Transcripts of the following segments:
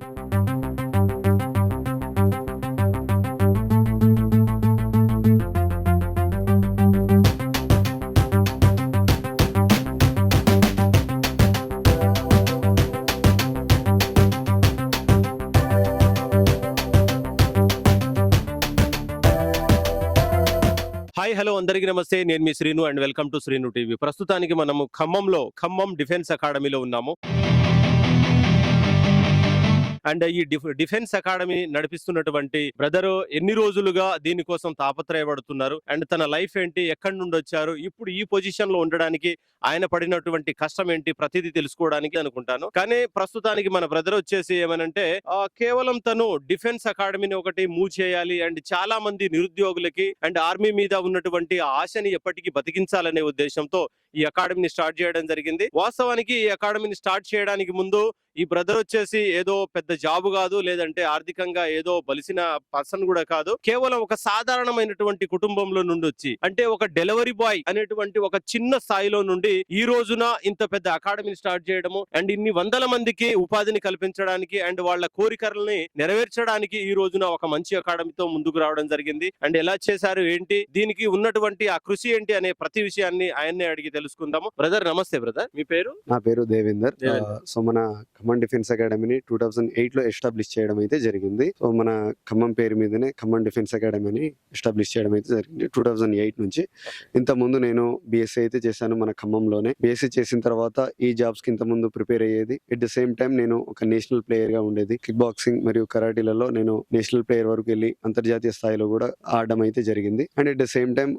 Hi hello అందరికీ నమస్తే. నేను మీ Srinu and welcome to Srinu TV. ప్రస్తుతానికి మనము ఖమ్మంలో ఖమ్మం డిఫెన్స్ అకాడమీలో ఉన్నాము. అండ్ ఈ డిఫెన్స్ అకాడమీ నడిపిస్తున్నటువంటి బ్రదర్ ఎన్ని రోజులుగా దీనికోసం తాపత్రయపడుతున్నారు? అండ్ తన లైఫ్ ఏంటి? ఎక్కడి నుండి వచ్చారు? ఇప్పుడు ఈ పొజిషన్లో ఉండడానికి ఆయన పడినటువంటి కష్టం ఏంటి? ప్రతిదీ తెలుసుకోవడానికి అనుకుంటాను. కానీ ప్రస్తుతానికి మన బ్రదర్ వచ్చేసి ఏమనంటే కేవలం తను డిఫెన్స్ అకాడమీని ఒకటి మూవ్ చేయాలి అండ్ చాలా మంది నిరుద్యోగులకి అండ్ ఆర్మీ మీద ఉన్నటువంటి ఆశని ఎప్పటికీ బతికించాలనే ఉద్దేశంతో ఈ అకాడమీని స్టార్ట్ చేయడం జరిగింది. వాస్తవానికి ఈ అకాడమీని స్టార్ట్ చేయడానికి ముందు ఈ బ్రదర్ వచ్చేసి ఏదో పెద్ద జాబ్ కాదు లేదంటే ఆర్థికంగా ఏదో బలిసిన పర్సన్ కూడా కాదు. కేవలం ఒక సాధారణమైనటువంటి కుటుంబంలో నుండి వచ్చి అంటే ఒక డెలివరీ బాయ్ అనేటువంటి ఒక చిన్న స్థాయిలో నుండి ఈ రోజున ఇంత పెద్ద అకాడమీని స్టార్ట్ చేయడము అండ్ ఇన్ని వందల మందికి ఉపాధిని కల్పించడానికి అండ్ వాళ్ళ కోరికలని నెరవేర్చడానికి ఈ రోజున ఒక మంచి అకాడమీతో ముందుకు రావడం జరిగింది. అండ్ ఎలా చేశారు ఏంటి? దీనికి ఉన్నటువంటి ఆ కృషి ఏంటి అనే ప్రతి విషయాన్ని ఆయన్నే అడిగి తెలుసుకుందాము. బ్రదర్ నమస్తే బ్రదర్. మీ పేరు? నా పేరు దేవేందర్. సో మన ఖమ్మం డిఫెన్స్ అకాడమీని టూ థౌజండ్ ఎయిట్లో ఎస్టాబ్లిష్ చేయడం అయితే జరిగింది. సో మన ఖమ్మం పేరు మీదనే ఖమ్మం డిఫెన్స్ అకాడమీని ఎస్టాబ్లిష్ చేయడం అయితే జరిగింది టూ థౌజండ్ ఎయిట్ నుంచి. ఇంత ముందు నేను బిఎస్సీ అయితే చేశాను మన ఖమ్మంలోనే. బిఎస్సీ చేసిన తర్వాత ఈ జాబ్స్కి ఇంత ముందు ప్రిపేర్ అయ్యేది. ఎట్ ద సేమ్ టైం నేను ఒక నేషనల్ ప్లేయర్గా ఉండేది. కిక్ బాక్సింగ్ మరియు కరాటీలలో నేను నేషనల్ ప్లేయర్ వరకు వెళ్ళి అంతర్జాతీయ స్థాయిలో కూడా ఆడడం అయితే జరిగింది. And at the same time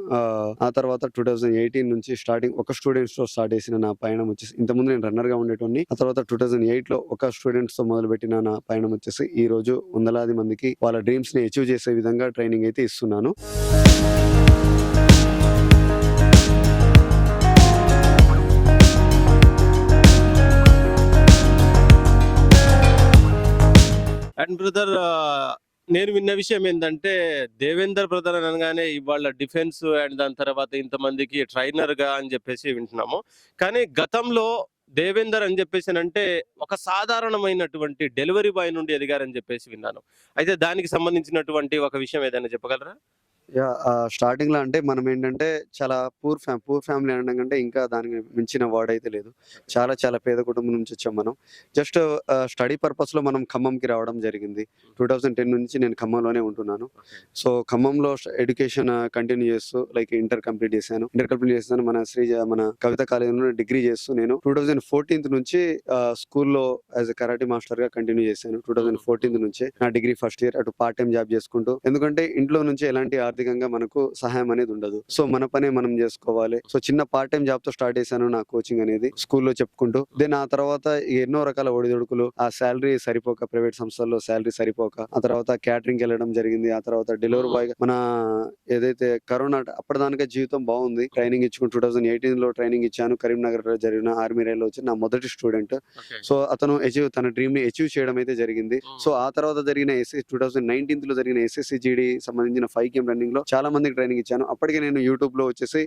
ఆ తర్వాత టూ థౌజండ్ ఎయిటీన్ నుంచి స్టార్టింగ్ ఒక స్టూడెంట్స్తో స్టార్ట్ చేసిన నా పయనం వచ్చేసి ఇంత ముందు నేను రన్నర్గా ఉండేటోని ఆ తర్వాత టూ థౌజండ్ ఎయిట్లో ఒక స్టూడెంట్స్తో మొదలు పెట్టిన నా పయనం వచ్చేసి ఈ రోజు వందలాది మందికి వాళ్ళ డ్రీమ్స్ని అచీవ్ చేసే విధంగా ట్రైనింగ్ అయితే ఇస్తున్నాను. అండ్ బ్రదర్ నేను విన్న విషయం ఏంటంటే దేవేందర్ బ్రదర్ అనగానే ఇవాళ డిఫెన్స్ అండ్ దాని తర్వాత ఇంతమందికి ట్రైనర్గా అని చెప్పేసి వింటున్నాము. కానీ గతంలో దేవేందర్ అని చెప్పేసి అంటే ఒక సాధారణమైనటువంటి డెలివరీ బాయ్ నుండి ఎదిగారని చెప్పేసి విన్నాను. అయితే దానికి సంబంధించినటువంటి ఒక విషయం ఏదైనా చెప్పగలరా? యా స్టార్టింగ్లో అంటే మనం ఏంటంటే చాలా పూర్ ఫ్యామ్ పూర్ ఫ్యామిలీ అనడం కంటే ఇంకా దానికి మించిన వర్డ్ అయితే లేదు. చాలా చాలా పేద కుటుంబం నుంచి వచ్చాం మనం. జస్ట్ స్టడీ పర్పస్లో మనం ఖమ్మంకి రావడం జరిగింది. టూ థౌజండ్ టెన్ నుంచి నేను ఖమ్మంలోనే ఉంటున్నాను. సో ఖమ్మంలో ఎడ్యుకేషన్ కంటిన్యూ చేస్తూ లైక్ ఇంటర్ కంప్లీట్ చేశాను. ఇంటర్ కంప్లీట్ చేశాను మన శ్రీ మన కవిత కాలేజీలో డిగ్రీ చేస్తూ నేను టూ థౌజండ్ ఫోర్టీన్త్ నుంచి స్కూల్లో యాజ్ ఎ కరాటీ మాస్టర్గా కంటిన్యూ చేశాను. టూ థౌజండ్ ఫోర్టీన్త్ నుంచి నా డిగ్రీ ఫస్ట్ ఇయర్ అటు పార్ట్ టైం జాబ్ చేసుకుంటూ ఎందుకంటే ఇంట్లో నుంచి ఎలాంటి ఆర్థికంగా మనకు సహాయం అనేది ఉండదు. సో మన పనే మనం చేసుకోవాలి. సో చిన్న పార్ట్ టైం జాబ్తో స్టార్ట్ చేశాను నా కోచింగ్ అనేది స్కూల్లో చెప్పుకుంటూ. దెన్ ఆ తర్వాత ఎన్నో రకాల ఒడిదొడుకులు. ఆ శాలరీ సరిపోక ప్రైవేట్ సంస్థల్లో శాలరీ సరిపోక ఆ తర్వాత క్యాటరింగ్ వెళ్ళడం జరిగింది. ఆ తర్వాత డెలివరీ బాయ్ మన ఏదైతే కరోనా అప్పటిదానికే జీవితం బాగుంది. ట్రైనింగ్ ఇచ్చుకుని టూ థౌసండ్ ఎయిటీన్లో ట్రైనింగ్ ఇచ్చాను. కరీంనగర్లో జరిగిన ఆర్మీ రైల్లో వచ్చి నా మొదటి స్టూడెంట్ సో అతను అచీవ్ తన డ్రీమ్ని అచీవ్ చేయడం అయితే జరిగింది. సో ఆ తర్వాత జరిగిన ఎస్ఎస్ టూ థౌసండ్ నైన్టీన్త్లో జరిగిన ఎస్ఎస్సి జీడి సంబంధించిన ఫైవ్ కేమ్ రన్నింగ్ లో చాలా మందికి ట్రైనింగ్ ఇచ్చాను. అప్పటికే నేను యూట్యూబ్లో వచ్చేసి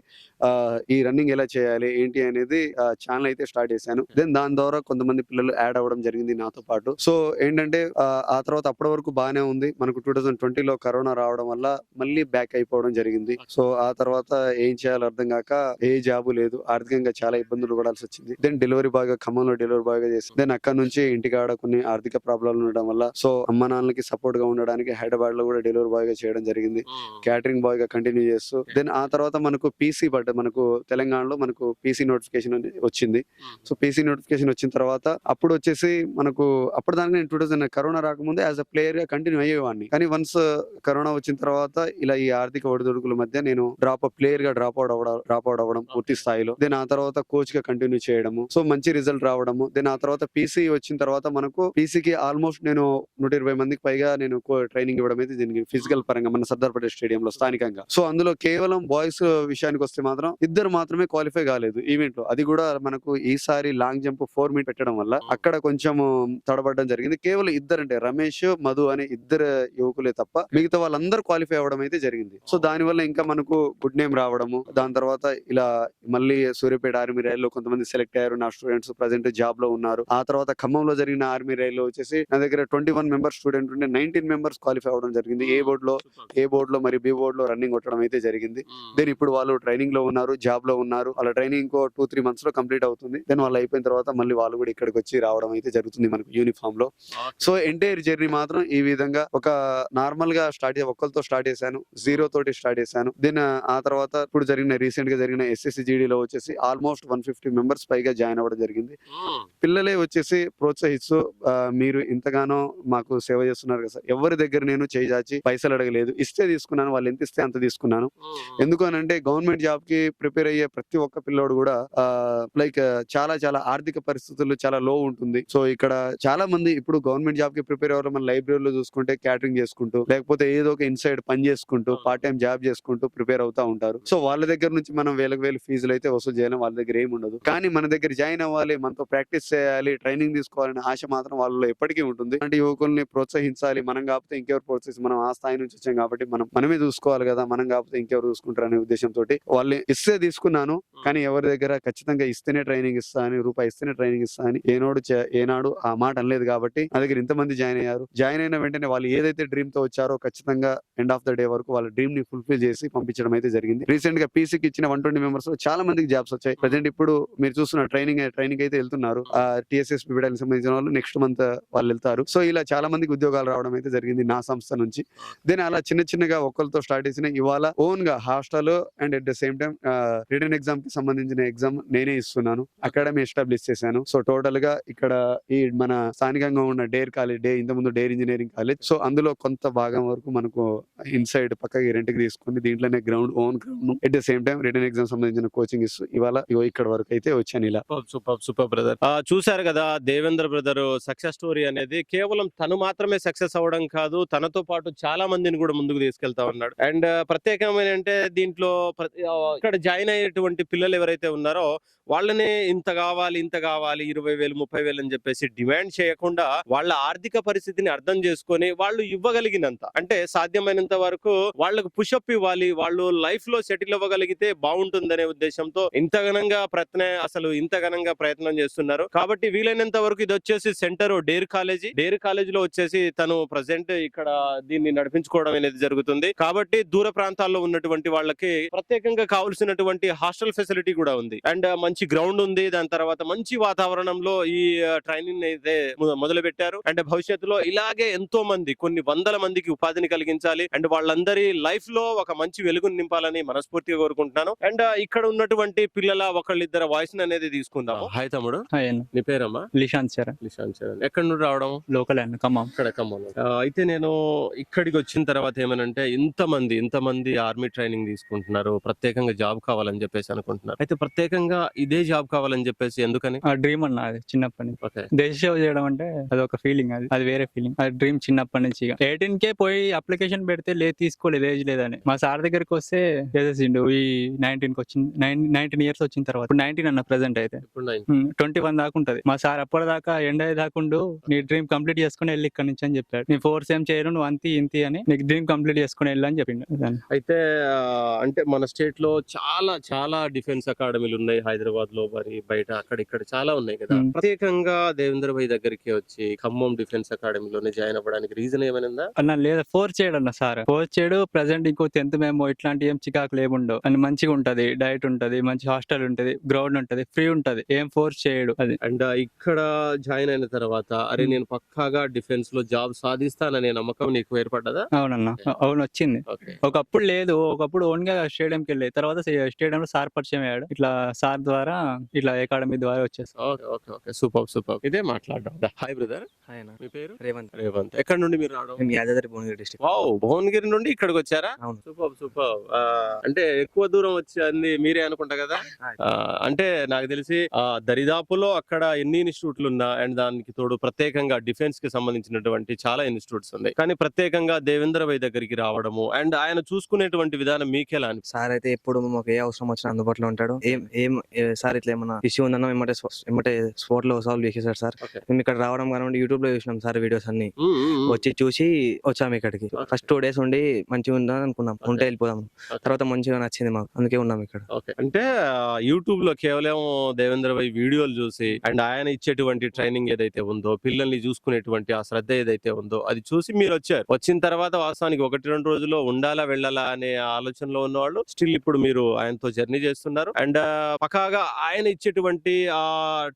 ఈ రన్నింగ్ ఎలా చేయాలి ఏంటి అనేది ఛానల్ అయితే స్టార్ట్ చేశాను. దెన్ దాని ద్వారా కొంతమంది పిల్లలు యాడ్ అవ్వడం జరిగింది నాతో పాటు. సో ఏంటంటే ఆ, తర్వాత అప్పటి వరకు బాగానే ఉంది. మనకు టూ థౌసండ్ ట్వంటీలో కరోనా రావడం వల్ల మళ్ళీ బ్యాక్ అయిపోవడం జరిగింది. సో ఆ తర్వాత ఏం చేయాలో అర్థం కాక ఏ జాబు లేదు. ఆర్థికంగా చాలా ఇబ్బందులు పడాల్సి వచ్చింది. దెన్ డెలివరీ బాగా ఖమ్మంలో డెలివరీ బాయ్ చేసి దెన్ అక్కడ నుంచి ఇంటికి ఆడ కొన్ని ఆర్థిక ప్రాబ్లాలు ఉండడం వల్ల సో అమ్మ నాన్నలకి సపోర్ట్గా ఉండడానికి హైదరాబాద్లో కూడా డెలివరీ బాయ్ చేయడం జరిగింది. క్యాటరింగ్ బాయ్గా కంటిన్యూ చేస్తూ దెన్ ఆ తర్వాత మనకు పీసీ బట్ మనకు తెలంగాణలో మనకు పీసీ నోటిఫికేషన్ వచ్చింది. సో పీసీ నోటిఫికేషన్ వచ్చిన తర్వాత అప్పుడు వచ్చేసి మనకు అప్పుడు దానికి నేను టూ థౌసండ్ కరోనా రాకముందే యాజ్ అ ప్లేయర్గా కంటిన్యూ అయ్యేవాడిని. కానీ వన్స్ కరోనా వచ్చిన తర్వాత ఇలా ఈ ఆర్థిక ఒడిదుడుకుల మధ్య నేను డ్రాప్ ప్లేయర్గా డ్రాప్ అవుట్ అవ్వడం డ్రాప్ అవుట్ అవ్వడం పూర్తి స్థాయిలో. దెన్ ఆ తర్వాత కోచ్గా కంటిన్యూ చేయడము. సో మంచి రిజల్ట్ రావడము. దెన్ ఆ తర్వాత పీసీ వచ్చిన తర్వాత మనకు పీసీకి ఆల్మోస్ట్ నేను నూట ఇరవై మందికి పైగా నేను ట్రైనింగ్ ఇవ్వడం అయితే దీనికి ఫిజికల్ పరంగా మన సర్దార్ పటేల్ స్టేడియం స్టేడియంలో స్థానికంగా. సో అందులో కేవలం బాయ్స్ విషయానికి వస్తే మాత్రం ఇద్దరు మాత్రమే క్వాలిఫై కాలేదు ఈవెంట్లో అది కూడా మనకు ఈసారి లాంగ్ జంప్ ఫోర్ మీట్ పెట్టడం వల్ల అక్కడ కొంచెం తడబడడం జరిగింది. కేవలం ఇద్దరు అంటే రమేష్ మధు అనే ఇద్దరు యువకులే తప్ప మిగతా వాళ్ళందరూ క్వాలిఫై అవ్వడం అయితే జరిగింది. సో దాని వల్ల ఇంకా మనకు గుడ్ నేమ్ రావడము దాని తర్వాత ఇలా మళ్ళీ సూర్యాపేట ఆర్మీ రైల్లో కొంతమంది సెలెక్ట్ అయ్యారు. నా స్టూడెంట్స్ ప్రజెంట్ జాబ్లో ఉన్నారు. ఆ తర్వాత ఖమ్మంలో జరిగిన ఆర్మీ రైల్లో వచ్చేసి నా దగ్గర ట్వంటీ వన్ మెంబర్స్ స్టూడెంట్ ఉంటే నైన్టీన్ మెంబర్స్ క్వాలిఫై అవ్వడం జరిగింది. ఏ బోర్డ్లో ఏ బోర్డ్లో మరి బి బోర్డ్లో రన్నింగ్ కొట్టడం అయితే జరిగింది. దెన్ ఇప్పుడు వాళ్ళు ట్రైనింగ్లో ఉన్నారు జాబ్లో ఉన్నారు. వాళ్ళ ట్రైనింగ్ ఇంకో టూ త్రీ మంత్స్లో కంప్లీట్ అవుతుంది. దెన్ వాళ్ళు అయిపోయిన తర్వాత మళ్ళీ వాళ్ళు కూడా ఇక్కడికి వచ్చి రావడం అయితే జరుగుతుంది మనకు యూనిఫామ్లో. సో ఎంటైర్ జర్నీ మాత్రం ఈ విధంగా ఒక నార్మల్గా స్టార్ట్ ఒక్కరితో స్టార్ట్ చేశాను. జీరో తోటి స్టార్ట్ చేశాను. దెన్ ఆ తర్వాత ఇప్పుడు జరిగిన రీసెంట్గా జరిగిన ఎస్ఎస్సి లో వచ్చేసి ఆల్మోస్ట్ వన్ ఫిఫ్టీ మెంబర్స్ పైగా జాయిన్ అవ్వడం జరిగింది. పిల్లలే వచ్చేసి ప్రోత్సహిస్తూ మీరు ఇంతగానో మాకు సేవ చేస్తున్నారు కదా సార్. ఎవరి దగ్గర నేను చేయి చాచి పైసలు అడగలేదు. ఇస్తే తీసుకున్నాను వాళ్ళు ఎంత ఇస్తే అంత తీసుకున్నాను. ఎందుకు అంటే గవర్నమెంట్ జాబ్కి ప్రిపేర్ అయ్యే ప్రతి ఒక్క పిల్లోడు కూడా లైక్ చాలా చాలా ఆర్థిక పరిస్థితులు చాలా లో ఉంటుంది. సో ఇక్కడ చాలా మంది ఇప్పుడు గవర్నమెంట్ జాబ్కి ప్రిపేర్ అవ్వడం మన లైబ్రరీలో చూసుకుంటే క్యాటరింగ్ చేసుకుంటూ లేకపోతే ఏదో ఒక ఇన్సైడ్ పని చేసుకుంటూ పార్ట్ టైం జాబ్ చేసుకుంటూ ప్రిపేర్ అవుతా ఉంటారు. సో వాళ్ళ దగ్గర నుంచి మనం వేలకు వేలు ఫీజులు అయితే వసూలు చేయలేం వాళ్ళ దగ్గర ఏమి ఉండదు. కానీ మన దగ్గర జాయిన్ అవ్వాలి మనతో ప్రాక్టీస్ చేయాలి ట్రైనింగ్ తీసుకోవాలనే ఆశ మాత్రం వాళ్ళలో ఎప్పటికీ ఉంటుంది. అంటే యువకుల్ని ప్రోత్సహించాలి మనం కాకపోతే ఇంకెవరు ప్రోత్సహించి మనం ఆ స్థాయి నుంచి వచ్చాం కాబట్టి మనం మనమే చూసుకోవాలి కదా మనం కాకపోతే ఇంకెవరు చూసుకుంటారు అనే ఉద్దేశంతో వాళ్ళు ఇస్తే తీసుకున్నాను. కానీ ఎవరి దగ్గర ఖచ్చితంగా ఇస్తేనే ట్రైనింగ్ ఇస్తా అని రూపాయి ఇస్తేనే ట్రైనింగ్ ఇస్తా అని ఏనాడు ఏనాడు ఆ మాట అనలేదు కాబట్టి నా దగ్గర ఇంతమంది జాయిన్ అయ్యారు. జాయిన్ అయిన వెంటనే వాళ్ళు ఏదైతే డ్రీమ్తో వచ్చారో ఖచ్చితంగా ఎండ్ ఆఫ్ ద డే వరకు వాళ్ళ డ్రీమ్ని ఫుల్ఫిల్ చేసి పంపించడం అయితే జరిగింది. రీసెంట్గా పీసీకి ఇచ్చిన వన్ ట్వంటీ మెంబర్స్ చాలా మందికి జాబ్స్ వచ్చాయి. ప్రజెంట్ ఇప్పుడు మీరు చూస్తున్న ట్రైనింగ్ ట్రైనింగ్ అయితే వెళ్తున్నారు. ఆ టిఎస్ఎస్ పీవీడానికి సంబంధించిన వాళ్ళు నెక్స్ట్ మంత్ వాళ్ళు వెళ్తారు. సో ఇలా చాలా మందికి ఉద్యోగాలు రావడం అయితే జరిగింది నా సంస్థ నుంచి. దెన్ అలా చిన్న చిన్నగా ఒక్కరితో స్టార్ట్ చేసిన ఇవాళ ఓన్గా hostel and at the same time return ఎగ్జామ్కి సంబంధించిన ఎగ్జామ్ నేనే ఇస్తున్నాను. అకాడమీ ఎస్టాబ్లిష్ చేశాను. సో టోటల్గా ఇక్కడ ఈ మన స్థానికంగా ఉన్న డేర్ కాలేజ్ డే ఇంత ముందు డేర్ ఇంజనీరింగ్ కాలేజ్. సో అందులో కొంత భాగం వరకు మనకు ఇన్సైడ్ పక్కకి రెంట్కి తీసుకుని దీంట్లోనే ground own ground at the same time return exam సంబంధించిన కోచింగ్ ఇస్తూ ఇవాళ ఇక్కడ వరకు అయితే వచ్చాను ఇలా. Super super super brother. చూసారు కదా దేవేంద్ర బ్రదర్ సక్సెస్ స్టోరీ అనేది. కేవలం తను మాత్రమే సక్సెస్ అవ్వడం కాదు తనతో పాటు చాలా మందిని కూడా ముందుకు తీసుకెళ్తా ఉన్నాడు అండ్ ప్రత్యేకమైన అంటే దీంట్లో ప్రతి- ఇక్కడ జాయిన్ అయ్యేటువంటి పిల్లలు ఎవరైతే ఉన్నారో వాళ్ళని ఇంత కావాలి ఇంత కావాలి ఇరవై వేలు ముప్పై వేలు అని చెప్పేసి డిమాండ్ చేయకుండా వాళ్ళ ఆర్థిక పరిస్థితిని అర్థం చేసుకొని వాళ్ళు ఇవ్వగలిగినంత. అంటే సాధ్యమైనంత వరకు వాళ్ళకు పుషప్ ఇవ్వాలి వాళ్ళు లైఫ్లో సెటిల్ అవ్వగలిగితే బాగుంటుందనే ఉద్దేశంతో ఇంత ఘనంగా ప్రయత్న అసలు ఇంత ఘనంగా ప్రయత్నం చేస్తున్నారు. కాబట్టి వీలైనంత వరకు ఇది వచ్చేసి సెంటర్ డేర్ కాలేజీ. డేర్ కాలేజ్లో వచ్చేసి తను ప్రజెంట్ ఇక్కడ దీన్ని నడిపించుకోవడం అనేది జరుగుతుంది. కాబట్టి దూర ప్రాంతాల్లో ఉన్నటువంటి వాళ్ళకి ప్రత్యేకంగా కావాల్సినటువంటి హాస్టల్ ఫెసిలిటీ కూడా ఉంది. అండ్ మంచి గ్రౌండ్ ఉంది. దాని తర్వాత మంచి వాతావరణంలో ఈ ట్రైనింగ్ అయితే మొదలు పెట్టారు అండ్ భవిష్యత్తులో ఇలాగే ఎంతో మంది కొన్ని వందల మందికి ఉపాధిని కలిగించాలి. అండ్ వాళ్ళందరి లైఫ్లో ఒక మంచి వెలుగుని నింపాలని మనస్ఫూర్తిగా కోరుకుంటున్నాను. అండ్ ఇక్కడ ఉన్నటువంటి పిల్లల ఒకళ్ళిద్దరు వాయిస్ అనేది తీసుకుందాము. హాయ్ తమ్ముడు. నీ పేరమ్మా? లిషాంత్ సార్ నిశాంత్ చరణ్ ఎక్కడి నుండి రావడం? Local and Khammam. ఇక్కడ ఖమ్మంలో ఆ, అయితే నేను ఇక్కడికి వచ్చిన తర్వాత ఏమనంటే ఇంతమంది ఇంతమంది ఆర్మీ ట్రైనింగ్ తీసుకుంటున్నారు ప్రత్యేకంగా జాబ్ కావాలని చెప్పేసి అనుకుంటున్నారు. అయితే ప్రత్యేకంగా ఇదే జాబ్ కావాలని చెప్పేసి ఎందుకని? ఆ డ్రీమ్ అన్న అది చిన్నప్పటి నుంచి. ఓకే. దేశ సేవ చేయడం అంటే అది ఒక ఫీలింగ్ అది. అది వేరే ఫీలింగ్ అది డ్రీమ్ చిన్నప్పటి నుంచి ఎయిటీన్ కే పోయి అప్లికేషన్ పెడితే లేదు తీసుకోలేదు ఏజ్ లేదని. మా సార్ దగ్గరికి వస్తే చేసేసిండు ఈ నైన్టీన్కి వచ్చింది నైన్ నైన్టీన్ ఇయర్స్ వచ్చిన తర్వాత. నైన్టీన్ అన్న ప్రెసెంట్ అయితే. ట్వంటీ వన్ దాకా ఉంటది. మా సార్ అప్పటిదాకా ఎండ్ అయ్యేదాకుండు నీ డ్రీమ్ కంప్లీట్ చేసుకుని వెళ్ళి ఇక్కడ నుంచి అని చెప్పాడు. నీ ఫోర్స్ ఏం చేయను నువ్వు అంతి ఇంతి అని నీకు డ్రీమ్ కంప్లీట్ చేసుకుని వెళ్ళి అని చెప్పిండు. అయితే అంటే మన స్టేట్లో చాలా చాలా డిఫెన్స్ అకాడమీలు ఉన్నాయి హైదరాబాద్లో మరి బయట అక్కడ ఇక్కడ చాలా ఉన్నాయి కదా. ప్రత్యేకంగా దేవేంద్ర భాయ్ దగ్గరికి వచ్చి ఖమ్మం డిఫెన్స్ అకాడమీలోనే జాయిన్ అవ్వడానికి రీజన్ ఏమైనా అన్న లేదా ఫోర్స్ చేయడు అన్న సార్. ఫోర్స్ చేయడు ప్రజెంట్ ఇంకో టెన్త్ మేము ఇట్లాంటి ఏం చికాకులు ఏముండవు అని మంచిగా ఉంటది డైట్ ఉంటది మంచి హాస్టల్ ఉంటది గ్రౌండ్ ఉంటది ఫ్రీ ఉంటది ఏం ఫోర్స్ చేయడు అది. అండ్ ఇక్కడ జాయిన్ అయిన తర్వాత అరే. నేను పక్కాగా డిఫెన్స్లో జాబ్ సాధిస్తాననే నమ్మకం నీకు ఏర్పడ్డదా? అవునన్న అవును వచ్చింది. ఓకే. ఒకప్పుడు లేదు. ఒకప్పుడు ఓన్గా స్టేడియంకి వెళ్ళి తర్వాత స్టేడియం లో సార్ పరిచయం అయ్యాడు. ఇట్లా సార్ ద్వారా ఇట్లా అకాడమీ ద్వారా వచ్చేసి. Okay okay okay. Super super. ఇదే మాట్లాడడం. హాయ్ బ్రదర్ మీ పేరు? రేవంత్. రేవంత్. ఎక్కడ నుండి మీరు రావడం? Yadadri Bhuvanagiri district wow! Bhuvanagiri నుండి ఇక్కడికి వచ్చారా. Super super. అంటే ఎక్కువ దూరం వచ్చి అన్ని మీరే అనుకుంటా కదా? అంటే నాకు తెలిసి ఆ దరిదాపులో అక్కడ ఎన్ని ఇన్స్టిట్యూట్లు ఉన్నా అండ్ దానికి తోడు ప్రత్యేకంగా డిఫెన్స్కి సంబంధించినటువంటి చాలా ఇన్స్టిట్యూట్స్ ఉన్నాయి. కానీ ప్రత్యేకంగా దేవేంద్ర భాయ్ దగ్గరికి రావడము అండ్ ఆయన చూసుకునేటువంటి విధానం మీకు ఎలా అనిపిస్తుంది సార్ అయితే ఎప్పుడు మాకు ఏ అవసరం వచ్చినా అందుబాటులో ఉంటాడు. ఏం ఏం సార్ ఇట్లా ఏమన్నా ఇష్యూ ఉందన్నా ఏమంటే ఏమంటే స్పాట్లో సాల్వ్ చేసేసారు సార్. మేము ఇక్కడ రావడం కానివ్వండి యూట్యూబ్లో చూసినాం సార్ వీడియోస్ అన్ని. వచ్చి చూసి వచ్చాము ఇక్కడికి. ఫస్ట్ టూ డేస్ ఉండి మంచిగా ఉందా అనుకున్నాం. ఉంటే వెళ్ళిపోదాం. తర్వాత మంచిగా నచ్చింది మాకు. అందుకే ఉన్నాం ఇక్కడ. అంటే యూట్యూబ్లో కేవలం దేవేంద్ర భాయ్ వీడియోలు చూసి అండ్ ఆయన ఇచ్చేటువంటి ట్రైనింగ్ ఏదైతే ఉందో పిల్లల్ని చూసుకునేటువంటి ఆ శ్రద్ధ ఏదైతే ఉందో అది చూసి మీరు వచ్చారు. వచ్చిన తర్వాత వాస్తవానికి ఒకటి రెండు రోజుల్లో ఉండాలా వెళ్ళాలా అనే ఆలోచనలో ఉన్నవాళ్ళు స్టిల్ ఇప్పుడు మీరు ఆయనతో జర్నీ చేస్తున్నారు. అండ్ పక్కాగా ఆయన ఇచ్చేటువంటి ఆ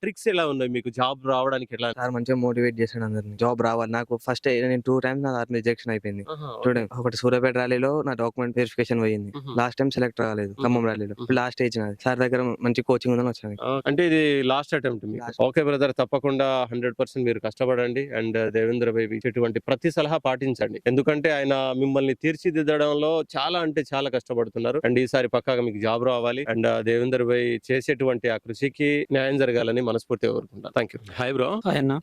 ట్రిక్స్ ఎలా ఉన్నాయి? మీకు జాబ్ రావడానికి ఎలా సార్ మంచిగా మోటివేట్ చేశాడు అందరిని. జాబ్ రావాలి. నాకు ఫస్ట్ నేను టూ టైమ్స్ నా రిజెక్షన్ అయిపోయింది. చూడండి ఒకటి సూర్యాపేట ర్యాలీలో నా డాక్యుమెంట్ వెరిఫికేషన్ పోయింది. లాస్ట్ టైం సెలెక్ట్ రాలేదు ఖమ్మం ర్యాలీలో. లాస్ట్ స్టేజ్ నాది. సార్ దగ్గర మంచి కోచింగ్ ఉందని వచ్చాను. అంటే ఇది లాస్ట్ అటెంప్ట్. ఓకే బ్రదర్ తప్పకుండా హండ్రెడ్ పర్సెంట్ మీరు కష్టపడండి. అండ్ దేవేంద్ర భాయ్ ఇచ్చేటువంటి ప్రతి సలహా పాటించండి. ఎందుకంటే ఆయన మిమ్మల్ని తీర్చిదిద్దడంలో చాలా అంటే చాలా కష్టపడుతున్నారు. అండ్ ఈసారి పక్కాగా మీకు జాబ్ రావాలి. అండ్ దేవేంద్ర భాయ్ చేసేటువంటి ఆ కృషికి న్యాయం జరగాలని మనస్ఫూర్తిగా కోరుకుంటాను థ్యాంక్ యూ హాయ్ బ్రో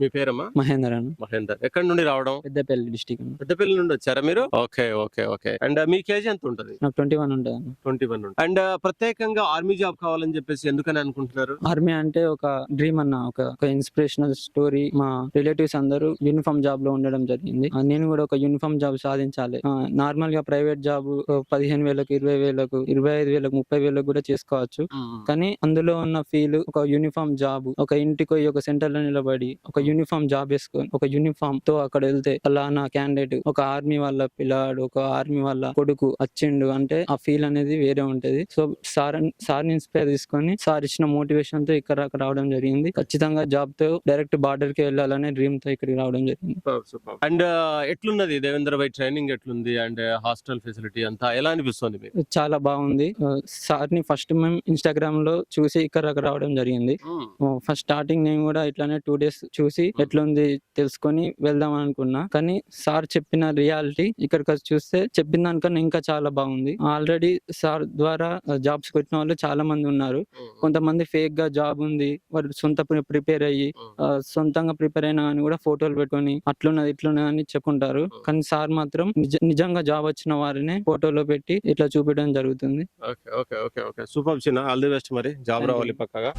మీ పేరమ్మా? మహేందర్ అన్న. మహేందర్. ఎక్కడి నుండి రావడం? పెద్దపల్లి డిస్టిక్ పెద్దపల్లి నుండి వచ్చారా మీరు? Okay okay okay. అండ్ మీ కేజీ ఎంత ఉంటుంది? నాకు ట్వంటీ వన్ ఉంటుంది ట్వంటీ వన్ అండ్ ప్రత్యేకంగా ఆర్మీ జాబ్ కావాలని చెప్పేసి ఎందుకని అనుకుంటున్నారు? ఆర్మీ అంటే ఒక డ్రీమ్ అన్న ఒక ఇన్స్పిరేషనల్ స్టోరీ. మా రిలేటివ్స్ అందరూ యూనిఫామ్ జాబ్లో ఉండడం జరిగింది. నేను కూడా ఒక యూనిఫామ్ జాబ్ సాధించాలి. నార్మల్ గా ప్రైవేట్ జాబ్ పదిహేను వేలకు ఇరవై వేలకు ఇరవై ఐదు వేలకు ముప్పై వేలకు కూడా చేసుకోవచ్చు. కానీ అందులో ఉన్న ఫీల్ ఒక యూనిఫామ్ జాబ్ ఒక ఇంటికి పోయి ఒక సెంటర్లో నిలబడి ఒక యూనిఫామ్ జాబ్ వేసుకొని ఒక యూనిఫామ్తో అక్కడ వెళ్తే అలా నా క్యాండిడేట్ ఒక ఆర్మీ వాళ్ళ పిల్లాడు ఒక ఆర్మీ వాళ్ళ కొడుకు వచ్చిండు అంటే ఆ ఫీల్ అనేది వేరే ఉంటది. సో సార్ సార్ ఇన్స్పైర్ తీసుకొని సార్ ఇచ్చిన మోటివేషన్తో ఇక్కడ రావడం జరిగింది. ఖచ్చితంగా జాబ్తో డైరెక్ట్ బార్డర్కి వెళ్ళాలనే డ్రీమ్తో ఇక్కడికి రావడం జరిగింది. అండ్ ఎట్లున్నది దేవేంద్ర భాయ్ ట్రైనింగ్ ఎట్లుంది? అండ్ హాస్టల్ ఫెసిలిటీ అంతా ఎలా అనిపిస్తుంది మీకు? చాలా బాగుంది. సార్ని ఫస్ట్ మేము ఇన్స్టాగ్రామ్లో చూసి ఇక్కడ రావడం జరిగింది. ఫస్ట్ స్టార్టింగ్ నేను కూడా ఇట్లానే టూ డేస్ చూసి ఎట్లుంది తెలుసుకొని వెళ్దాం అనుకున్నా. కానీ సార్ చెప్పిన రియాలిటీ ఇక్కడికి చూస్తే చెప్పిన దానికన్నా ఇంకా చాలా బాగుంది. ఆల్రెడీ సార్ ద్వారా జాబ్స్ కొట్టిన వాళ్ళు చాలా మంది ఉన్నారు. కొంతమంది ఫేక్గా జాబ్ ఉంది. వాళ్ళు సొంత ప్రిపేర్ అయ్యి సొంతంగా ప్రిపేర్ అయినా కానీ కూడా ఫోటోలు పెట్టుకొని అట్లున్నది ఇట్లున్నది అని చెప్పుకుంటారు. కానీ సార్ మాత్రం నిజ- నిజంగా జాబ్ వచ్చిన వారిని ఫోటోలో పెట్టి ఇట్లా చూపించడం జరుగుతుంది. Okay okay okay okay. Super చిన్న. ఆల్ ది బెస్ట్ మరి. జాబ్. రావాలి పక్కగా.